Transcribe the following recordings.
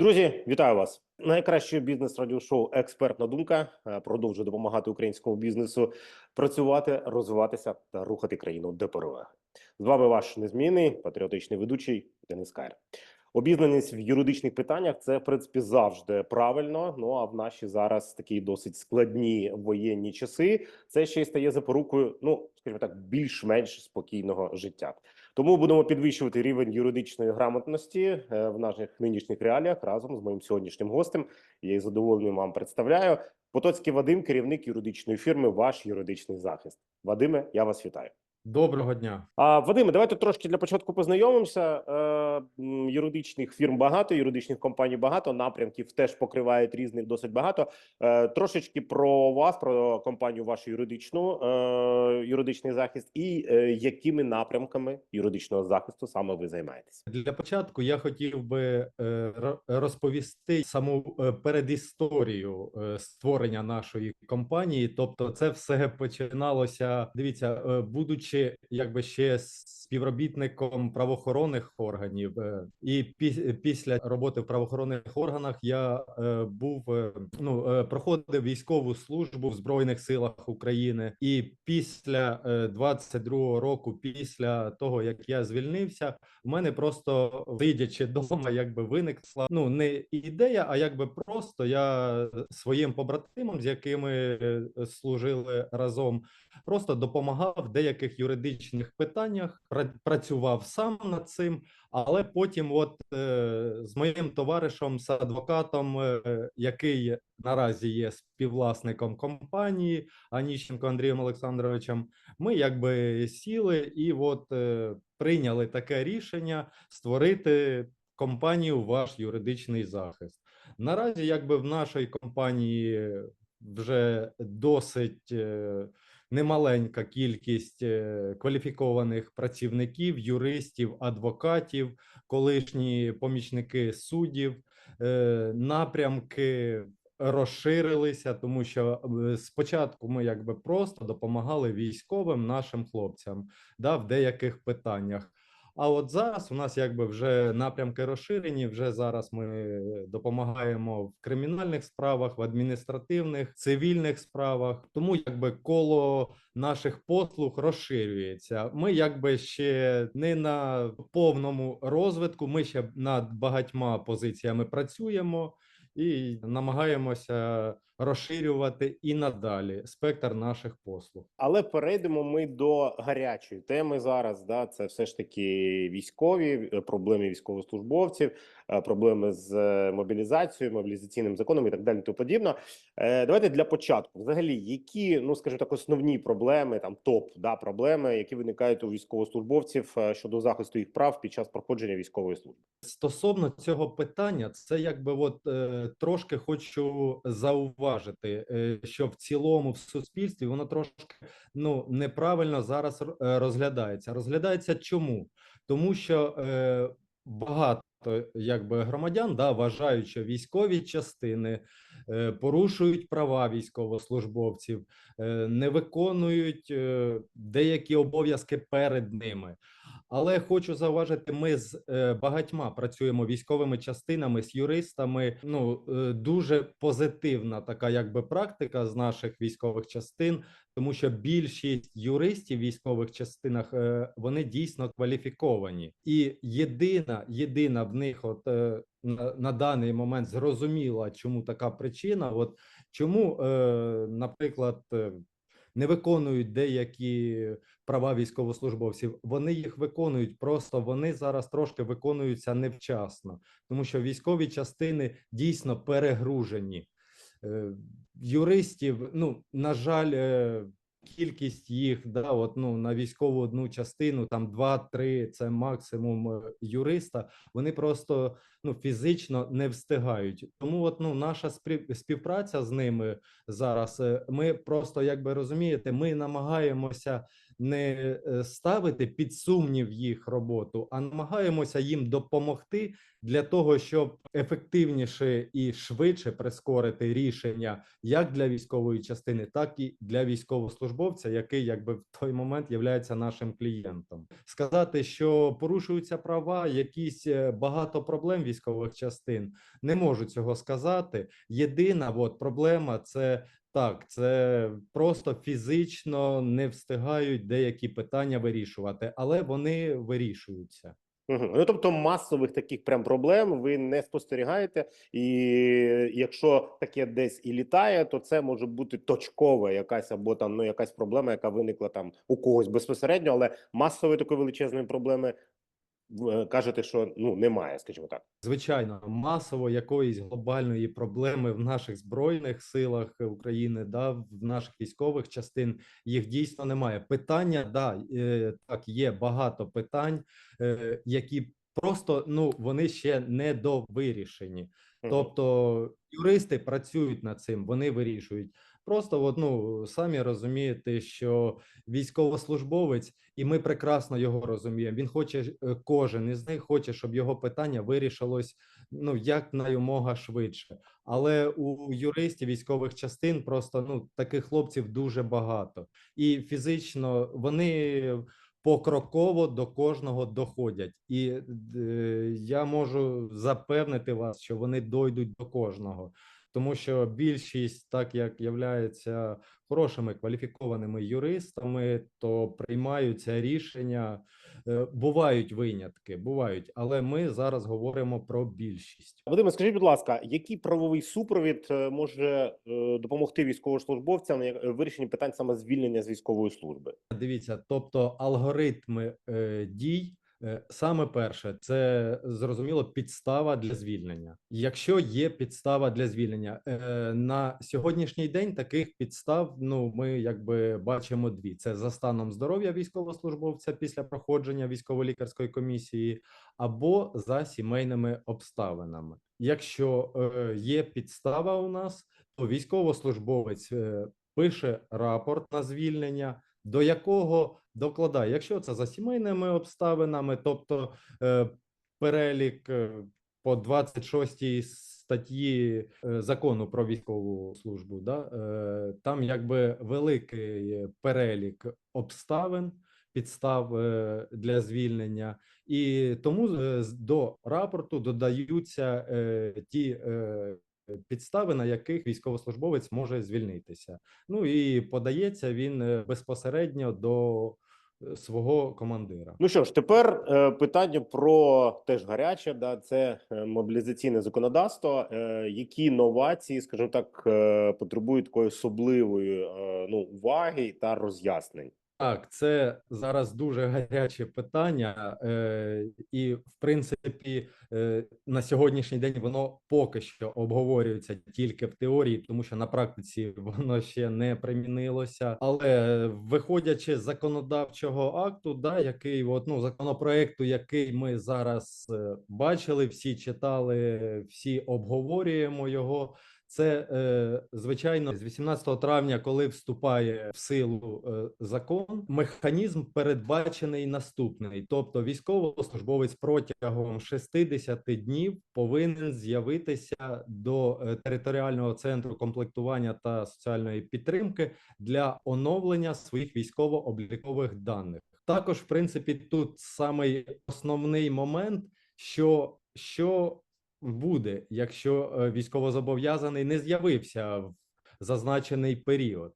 Друзі, вітаю вас! Найкраще бізнес радіошоу Експертна думка е, продовжує допомагати українському бізнесу працювати, розвиватися та рухати країну до перемоги. З вами ваш незмінний патріотичний ведучий Денис Кайр. Обізнаність в юридичних питаннях це в принципі завжди правильно. Ну а в наші зараз такі досить складні воєнні часи це ще й стає запорукою, ну скажімо так, більш-менш спокійного життя. Тому будемо підвищувати рівень юридичної грамотності е, в наших нинішніх реаліях разом з моїм сьогоднішнім гостем. Я із задоволенням вам представляю. Потоцький Вадим, керівник юридичної фірми. Ваш юридичний захист. Вадиме, я вас вітаю. Доброго дня. А Вадиме, давайте трошки для початку познайомимося. Е, юридичних фірм багато, юридичних компаній багато, напрямків теж покривають різних досить багато. Е, трошечки про вас, про компанію вашу юридичну, е, юридичний захист, і е, якими напрямками юридичного захисту саме ви займаєтесь? Для початку я хотів би е, розповісти саму е, передісторію е, створення нашої компанії. Тобто, це все починалося. Дивіться, е, будучи якби ще співробітником правоохоронних органів, е, і після роботи в правоохоронних органах я е, був е, ну проходив військову службу в збройних силах України, і після е, 22-го року, після того як я звільнився, у мене просто сидячи вдома, якби виникла ну не ідея, а якби просто я своїм побратимам, з якими служили разом, просто допомагав в деяких юридичних питаннях, працював сам над цим. Але потім, от е, з моїм товаришем, з адвокатом, е, який наразі є співвласником компанії Аніщенко Андрієм Олександровичем, ми якби сіли і от е, прийняли таке рішення створити компанію ваш юридичний захист. Наразі, якби в нашій компанії вже досить немаленька кількість е, кваліфікованих працівників, юристів, адвокатів, колишні помічники суддів, е, напрямки розширилися, тому що е, спочатку ми якби просто допомагали військовим нашим хлопцям да, в деяких питаннях. А от зараз у нас якби вже напрямки розширені. Вже зараз ми допомагаємо в кримінальних справах, в адміністративних, цивільних справах. Тому якби коло наших послуг розширюється. Ми якби ще не на повному розвитку. Ми ще над багатьма позиціями працюємо і намагаємося розширювати і надалі спектр наших послуг. Але перейдемо ми до гарячої теми зараз. Да, це все ж таки військові е, проблеми військовослужбовців, е, проблеми з е, мобілізацією, мобілізаційним законом і так далі. То подібно. Давайте для початку, взагалі, які ну скажімо так, основні проблеми, там топ да проблеми, які виникають у військовослужбовців щодо захисту їх прав під час проходження військової служби. Стосовно цього питання, це якби от е, трошки хочу зауважити, е, що в цілому в суспільстві воно трошки ну неправильно зараз е, розглядається. Розглядається чому? Тому що е, багато якби громадян да вважають, що військові частини е, порушують права військовослужбовців, е, не виконують е, деякі обов'язки перед ними. Але хочу зауважити, ми з е, багатьма працюємо військовими частинами з юристами. Ну е, дуже позитивна така, якби практика з наших військових частин, тому що більшість юристів в військових частинах е, вони дійсно кваліфіковані, і єдина, єдина в них, от на, на даний момент зрозуміла, чому така причина. От чому, наприклад. Не виконують деякі права військовослужбовців. Вони їх виконують, просто вони зараз трошки виконуються невчасно, тому що військові частини дійсно перегружені. Е, Юристів, ну на жаль, е, кількість їх да, от, ну, на військову одну частину, там два-три це максимум е, юриста. Вони просто ну фізично не встигають. Тому, от ну наша співпраця з ними зараз. е, Ми просто як би розумієте, ми намагаємося не е, ставити під сумнів їх роботу, а намагаємося їм допомогти для того, щоб ефективніше і швидше прискорити рішення як для військової частини, так і для військовослужбовця, який якби в той момент є нашим клієнтом. Сказати, що порушуються права, якісь е, багато проблем військових частин, не можу цього сказати. Єдина от проблема це так, це просто фізично не встигають деякі питання вирішувати, але вони вирішуються. Мгм. Ну, тобто масових таких прям проблем ви не спостерігаєте, і якщо таке десь і літає, то це може бути точкова якась або там ну якась проблема, яка виникла там у когось безпосередньо, але масової такої величезної проблеми кажете, що ну немає, скажімо так. Звичайно, масово якоїсь глобальної проблеми в наших збройних силах України, да, в наших військових частин їх дійсно немає. Питання, да, е, так, є багато питань, е, які просто ну вони ще не довирішені. Мгм. Тобто юристи працюють над цим, вони вирішують. Просто от, ну, самі розумієте, що військовослужбовець, і ми прекрасно його розуміємо. Він хоче е, кожен із них хоче, щоб його питання вирішилось ну як найомога швидше. Але у юристів військових частин просто ну таких хлопців дуже багато, і фізично вони покроково до кожного доходять. І е, я можу запевнити вас, що вони дойдуть до кожного. Тому що більшість, так як являється хорошими кваліфікованими юристами, то приймаються рішення. Е, Бувають винятки, бувають, але ми зараз говоримо про більшість. Вадиме, скажіть, будь ласка, який правовий супровід е, може е, допомогти військовослужбовцям в вирішенні питань саме звільнення з військової служби? Дивіться, тобто алгоритми е, дій. Е, Саме перше, це зрозуміло підстава для звільнення. Якщо є підстава для звільнення е, на сьогоднішній день, таких підстав ну ми якби бачимо дві: це за станом здоров'я військовослужбовця після проходження військово-лікарської комісії, або за сімейними обставинами. Якщо е, є підстава у нас, то військовослужбовець пише рапорт на звільнення, до якого докладає, якщо це за сімейними обставинами, тобто е, перелік е, по 26 статті е, закону про військову службу, да, там якби великий перелік обставин. Підстав для звільнення, і тому до рапорту додаються ті підстави, на яких військовослужбовець може звільнитися. Ну і подається він е, безпосередньо до е, свого командира. Ну що ж, тепер е, питання про теж гаряче, да, це е, мобілізаційне законодавство. Е, які новації, скажімо так, е, потребують такої особливої е, ну, уваги та роз'яснень? Так, це зараз дуже гаряче питання, е, і в принципі е, на сьогоднішній день воно поки що обговорюється тільки в теорії, тому що на практиці воно ще не примінилося. Але виходячи з законодавчого акту, да, який от, ну, законопроекту, який ми зараз е, бачили, всі читали, всі обговорюємо його. Це е, звичайно з 18 травня, коли вступає в силу е, закон, механізм передбачений наступний. Тобто, військовослужбовець протягом 60 днів повинен з'явитися до е, територіального центру комплектування та соціальної підтримки для оновлення своїх військово-облікових даних. Також, в принципі, тут самий основний момент, що що буде, якщо е, військовозобов'язаний не з'явився в зазначений період.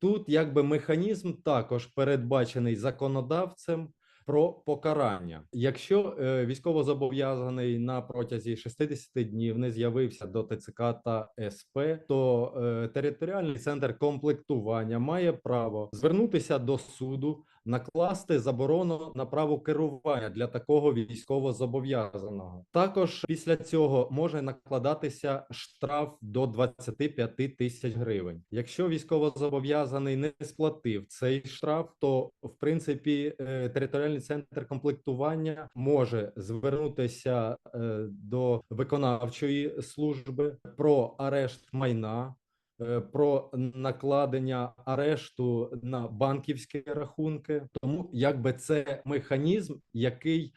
Тут якби механізм також передбачений законодавцем про покарання. Якщо е, військовозобов'язаний на протязі 60 днів не з'явився до ТЦК та СП, то е, територіальний центр комплектування має право звернутися до суду, накласти заборону на право керування для такого військовозобов'язаного. Також після цього може накладатися штраф до 25 тисяч гривень. Якщо військовозобов'язаний не сплатив цей штраф, то в принципі е, територіальний центр комплектування може звернутися е, до виконавчої служби про арешт майна. Е, про накладення арешту на банківські рахунки. Тому якби це механізм, який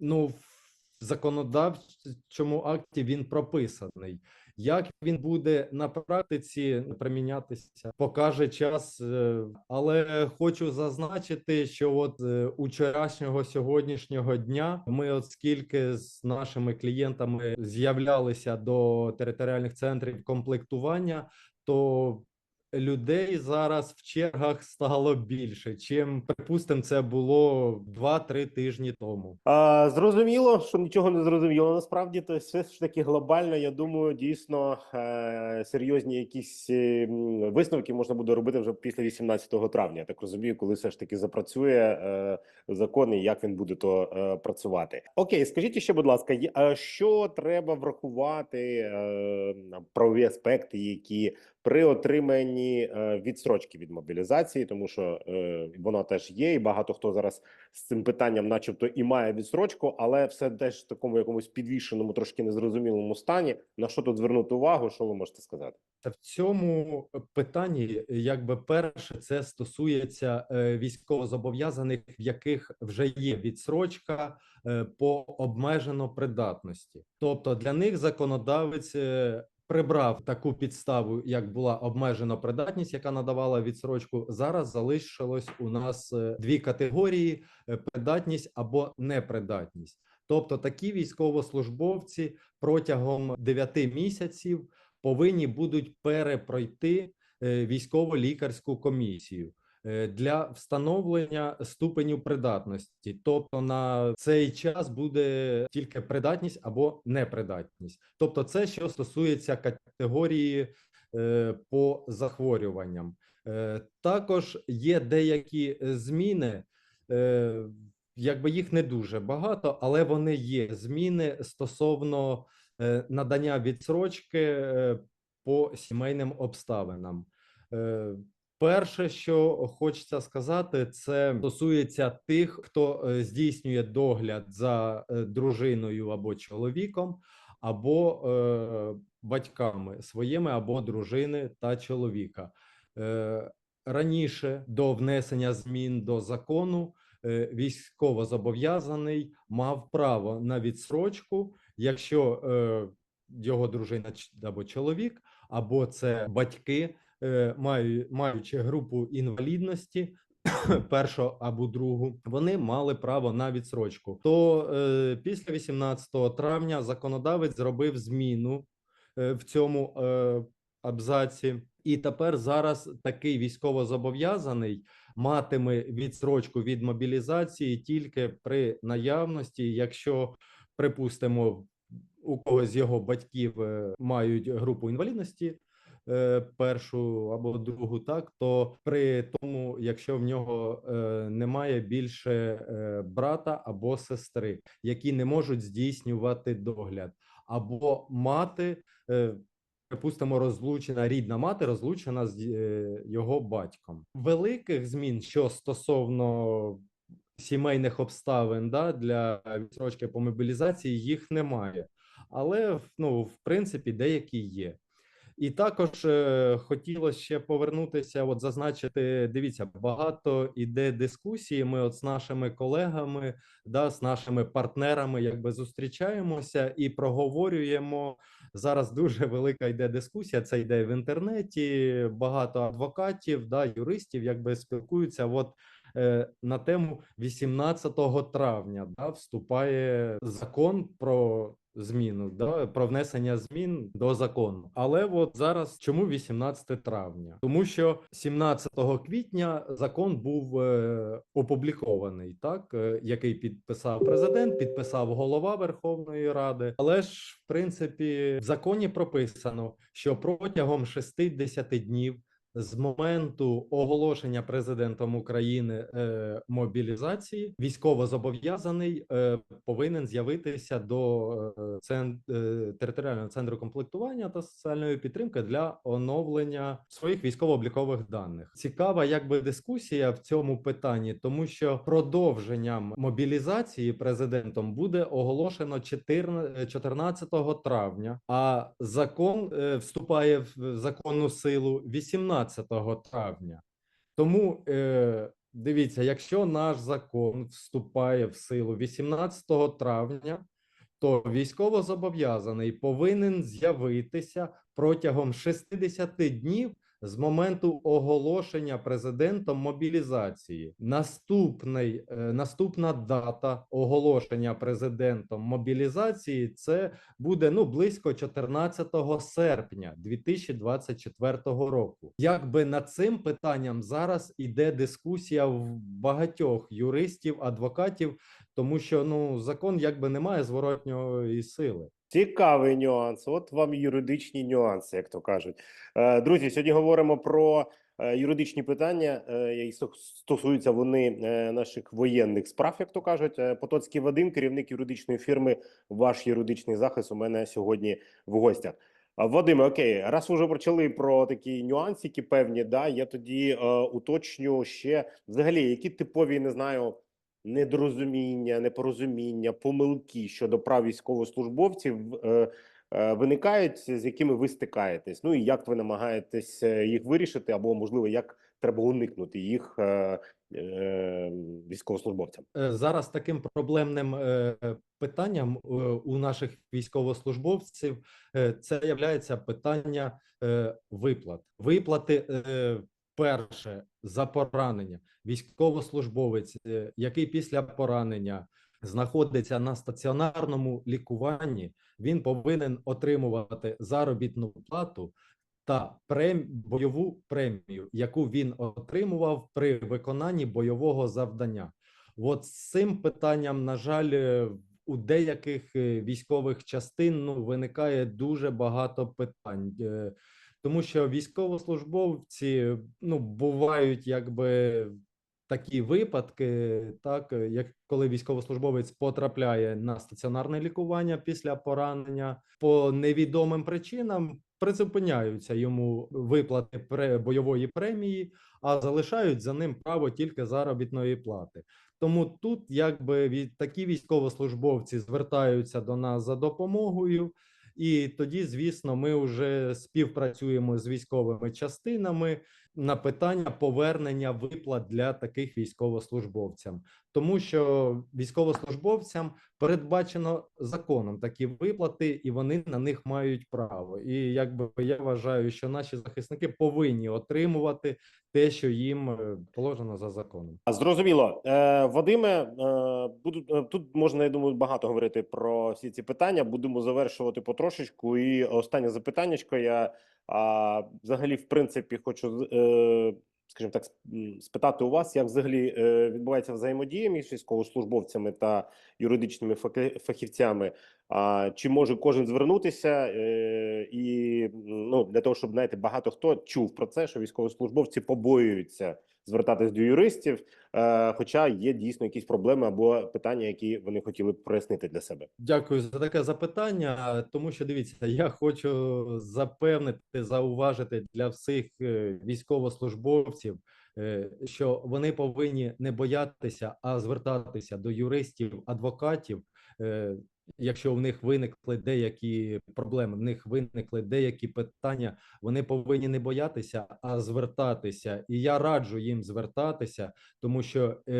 ну в законодавчому акті він прописаний. Як він буде на практиці примінятися, покаже час. Е, Але хочу зазначити, що от е, учорашнього сьогоднішнього дня ми, от скільки з нашими клієнтами з'являлися до територіальних центрів комплектування, то людей зараз в чергах стало більше, чим припустимо, це було 2-3 тижні тому. А, зрозуміло, що нічого не зрозуміло. Насправді, то все ж таки глобально. Я думаю, дійсно е, серйозні якісь е, висновки можна буде робити вже після 18 травня. Я так розумію, коли все ж таки запрацює е, закон і як він буде то працювати. Окей, скажіть ще, будь ласка, що треба врахувати е, правові аспекти, які при отриманні е, відстрочки від мобілізації, тому що е, вона теж є, і багато хто зараз з цим питанням, начебто, і має відстрочку, але все теж в такому якомусь підвішеному, трошки незрозумілому стані. На що тут звернути увагу? Що ви можете сказати? Та в цьому питанні, якби перше, це стосується е, військовозобов'язаних, в яких вже є відсрочка по обмежено придатності. Тобто для них законодавець прибрав таку підставу, як була обмежена придатність, яка надавала відсрочку. Зараз залишилось у нас е, дві категорії: е, придатність або непридатність. Тобто такі військовослужбовці протягом 9 місяців повинні будуть перепройти е, військово-лікарську комісію для встановлення ступеню придатності. Тобто на цей час буде тільки придатність або непридатність. Тобто, це що стосується категорії е, по захворюванням. Е, Також є деякі е, зміни. е, Якби їх не дуже багато, але вони є зміни стосовно е, надання відсрочки е, по сімейним обставинам. Перше, що хочеться сказати, це стосується тих, хто е, здійснює догляд за е, дружиною або чоловіком, або е, батьками своїми, або дружини та чоловіка. Е, Раніше до внесення змін до закону е, військовозобов'язаний мав право на відсрочку, якщо е, його дружина або чоловік, або це батьки, маючи групу інвалідності. Першу або другу вони мали право на відсрочку. То е, після 18 травня законодавець зробив зміну е, в цьому е, абзаці, і тепер зараз такий військовозобов'язаний матиме відсрочку від мобілізації тільки при наявності, якщо припустимо, у когось з його батьків е, мають групу інвалідності. Е, Першу або другу, так то при тому, якщо в нього е, немає більше е, брата або сестри, які не можуть здійснювати догляд, або мати, припустимо, розлучена рідна мати, розлучена з його батьком. Великих змін, що стосовно сімейних обставин, да, для відсрочки по мобілізації, їх немає. Але ну, в принципі, деякі є. І також е, хотілося ще повернутися, от зазначити, дивіться, багато іде дискусії. Ми от з нашими колегами, да, з нашими партнерами, якби зустрічаємося і проговорюємо. Зараз дуже велика йде дискусія. Це йде в інтернеті. Багато адвокатів, да, юристів, якби спілкуються. От е, на тему 18 травня да, вступає закон про зміну, да, про внесення змін до закону. Але от зараз чому 18 травня? Тому що 17 квітня закон був е, опублікований, так е, який підписав президент, підписав голова Верховної Ради. Але ж в принципі в законі прописано, що протягом 60 днів з моменту оголошення президентом України е, мобілізації військовозобов'язаний е, повинен з'явитися до е, цен, е, територіального центру комплектування та соціальної підтримки для оновлення своїх військово-облікових даних. Цікава, якби дискусія в цьому питанні, тому що продовженням мобілізації президентом буде оголошено 14 14 травня, а закон е, вступає в законну силу 18 травня. Тому е, дивіться, якщо наш закон вступає в силу 18 травня, то військовозобов'язаний повинен з'явитися протягом 60 днів з моменту оголошення президентом мобілізації. Наступний, е, наступна дата оголошення президентом мобілізації це буде ну близько 14 серпня 2024 року. Якби над цим питанням зараз іде дискусія в багатьох юристів, адвокатів, тому що ну закон якби не має зворотньої сили. Цікавий нюанс. От вам юридичні нюанси, як то кажуть. Е, Друзі, сьогодні говоримо про е, юридичні питання, е, і стосуються вони е, наших воєнних справ, як то кажуть. Е, Потоцький Вадим, керівник юридичної фірми. Ваш юридичний захист у мене сьогодні в гостях. А, Вадиме, окей, раз вже почали про такі нюансики певні, да, я тоді е, уточню ще взагалі, які типові, не знаю, недорозуміння, непорозуміння, помилки щодо прав військовослужбовців е, е, виникають, з якими ви стикаєтесь. Ну і як ви намагаєтесь е, їх вирішити, або можливо, як треба уникнути їх е, е, військовослужбовцям? Е, Зараз таким проблемним е, питанням у наших військовослужбовців це являється питання виплат. Виплати перше за поранення. Військовослужбовець, е, який після поранення знаходиться на стаціонарному лікуванні, він повинен отримувати заробітну плату та прем... бойову премію, яку він отримував при виконанні бойового завдання. От з цим питанням, на жаль, е, у деяких е, військових частин ну, виникає дуже багато питань, тому що військовослужбовці ну, бувають якби такі випадки, так як коли військовослужбовець потрапляє на стаціонарне лікування після поранення по невідомим причинам. Призупиняються йому виплати бойової премії, а залишають за ним право тільки заробітної плати. Тому тут, якби від такі військовослужбовці звертаються до нас за допомогою, і тоді, звісно, ми вже співпрацюємо з військовими частинами на питання повернення виплат для таких військовослужбовцям, тому що військовослужбовцям передбачено законом такі виплати, і вони на них мають право. І якби я вважаю, що наші захисники повинні отримувати те, що їм е, положено за законом. А, Зрозуміло, е, Вадиме, е, буду е, тут можна, я думаю, багато говорити про всі ці питання. Будемо завершувати потрошечку. І останнє запитаннячко. Я а, взагалі, в принципі, хочу е, скажімо так, спитати у вас, як взагалі е, відбувається взаємодія між військовослужбовцями та юридичними фахівцями. А чи може кожен звернутися е, і ну для того, щоб знаєте, багато хто чув про це, що військовослужбовці побоюються звертатись до юристів, е, хоча є дійсно якісь проблеми або питання, які вони хотіли б прояснити для себе. Дякую за таке запитання. Тому що дивіться, я хочу запевнити, зауважити для всіх е, військовослужбовців, е, що вони повинні не боятися, а звертатися до юристів, адвокатів. Якщо в них виникли деякі проблеми, в них виникли деякі питання, вони повинні не боятися, а звертатися. І я раджу їм звертатися, тому що е,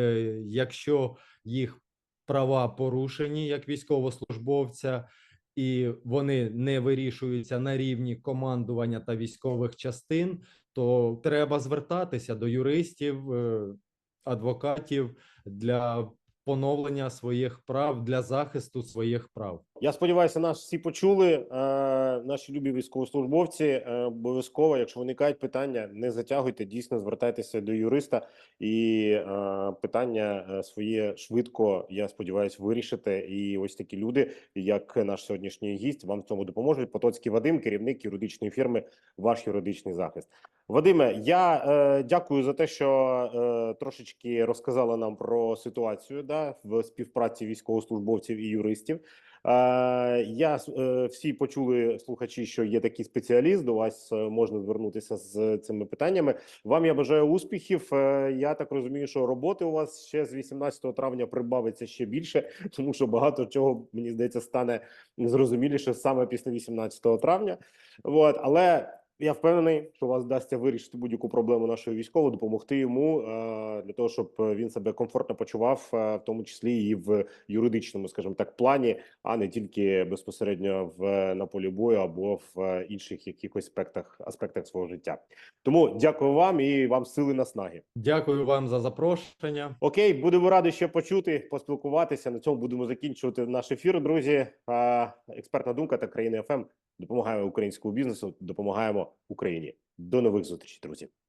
якщо їх права порушені як військовослужбовця, і вони не вирішуються на рівні командування та військових частин, то треба звертатися до юристів, е, адвокатів для поновлення своїх прав, для захисту своїх прав. Я сподіваюся, нас всі почули. Е, наші любі військовослужбовці. Е, обов'язково, якщо виникають питання, не затягуйте. Дійсно, звертайтеся до юриста і е, питання своє швидко. Я сподіваюся, вирішите. І ось такі люди, як наш сьогоднішній гість, вам в цьому допоможуть. Потоцький Вадим, керівник юридичної фірми, ваш юридичний захист. Вадиме, я е, дякую за те, що е, трошечки розказали нам про ситуацію да, в співпраці військовослужбовців і юристів. Я е, всі почули слухачі, що є такий спеціаліст. До вас е, можна звернутися з цими питаннями. Вам я бажаю успіхів. Е, я так розумію, що роботи у вас ще з 18 травня прибавиться ще більше, тому що багато чого мені здається стане зрозуміліше саме після 18 травня. От, але я впевнений, що у вас вдасться вирішити будь-яку проблему нашого військового, допомогти йому е, для того, щоб він себе комфортно почував, е, в тому числі і в юридичному, скажімо так, плані, а не тільки безпосередньо в на полі бою або в е, інших якихось аспектах аспектах свого життя. Тому дякую вам і вам сили наснаги. Дякую вам за запрошення. Окей, будемо раді ще почути, поспілкуватися. На цьому будемо закінчувати наш ефір. Друзі, експертна думка та країни ФМ допомагаємо українському бізнесу, допомагаємо Україні. До нових зустрічей, друзі.